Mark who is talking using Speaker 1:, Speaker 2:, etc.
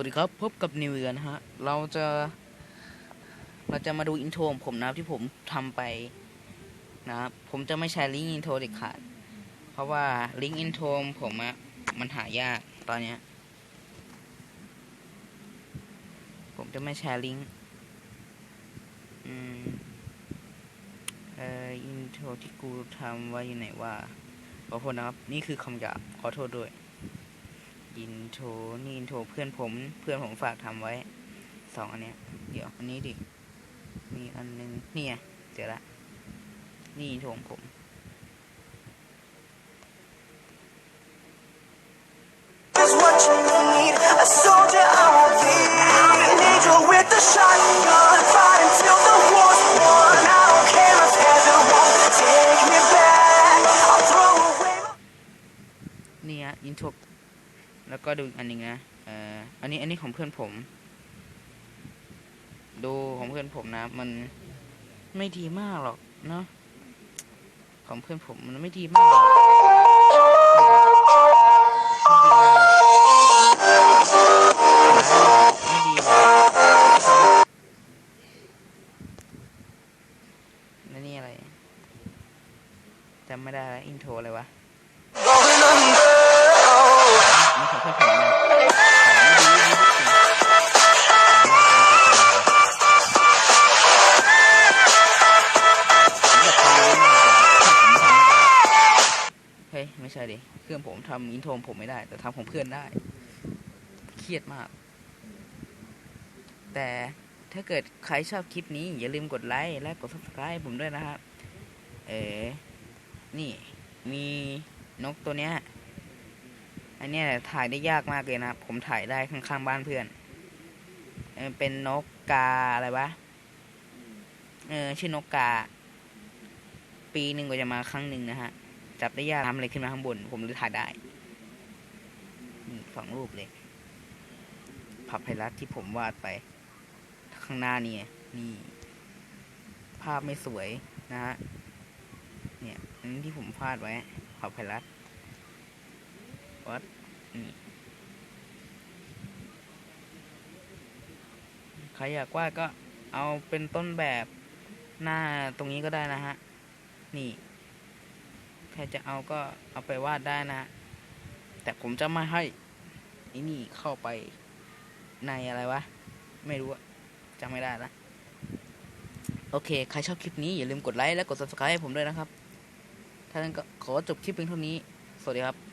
Speaker 1: วัสดีครับ พบกับนิวเอียนะฮะ เราจะ เราจะมาดูอินโทรของผมนะครับที่ผมทำไปนะครับ ผมจะไม่ใช้ลิงก์อินโทรเด็ดขาด เพราะว่าลิงก์อินโทรผมอะมันหายากตอนเนี้ย ผมจะไม่แชร์ลิงก์อืมเอ่ออินโทรที่กูทำไว้อยู่ไหนว่าขอโทษนะครับ นี่คือคำหยาบขอโทษด้วย อินโทรนี่อินโทรเพื่อนผม เพื่อนผมฝากทำไว้สองอันเนี้ย เดี๋ยวอันนี้ดิ มีอันนึงนี่ไงเจอละ นี่อินโทรของผม
Speaker 2: is what you need. A soldier I will be. An angel with a shotgun. Fight until the war's won. I don't care if heaven won't take me back. I'll throw away my
Speaker 1: นี่ฮะอินโทร แล้วก็ดูอีกอันหนึงนะเอ่ออันนี้อันนี้ของเพื่อนผม ดูของเพื่อนผมนะ มันไม่ดีมากหรอกเนาะของเพื่อนผมมันไม่ดีมากหรอกไม่ดีมากหรอกไม่ดีหรอกแล้วนี่อะไรจำไม่ได้แล้วอินโทรอะไรวะ
Speaker 2: Oh.
Speaker 1: นี่ของเพื่อนผมนะของไม่ดีไม่ดีจริงเฮ้ย ไม่ใช่ดิเครื่องผมทำอินโทรผมไม่ได้ แต่ทำของเพื่อนได้ เครียดมาก แต่ถ้าเกิดใครชอบคลิปนี้ อย่าลืมกดไลค์และกด subscribe ผมด้วยนะครับ เอ๋นี่มีนกตัวเนี้ย อันนี้ถ่ายได้ยากมากเลยนะครับ ผมถ่ายได้ข้างๆบ้านเพื่อน เป็นนกกาอะไรวะ เออ ชื่อนกกา ปีหนึ่งก็จะมาครั้งหนึ่งนะฮะ จับได้ยากทำอะไรขึ้นมาข้างบน ผมเลยถ่ายได้ นี่สองรูปเลย ภาพไพรัสที่ผมวาดไป ข้างหน้านี่นี่ ภาพไม่สวยนะฮะ เนี่ย อันนี้ที่ผมวาดไว้ภาพไพรัส วัดใครอยากวาดก็เอาเป็นต้นแบบหน้าตรงนี้ก็ได้นะฮะ นี่ ใครจะเอาก็เอาไปวาดได้นะ แต่ผมจะไม่ให้ไอ้นี่เข้าไปในอะไรวะ ไม่รู้อะจำไม่ได้ละโอเค ใครชอบคลิปนี้ อย่าลืมกดไลค์และกด subscribe ให้ผมด้วยนะครับ ถ้างั้นก็ขอจบคลิปเพียงเท่านี้ สวัสดีครับ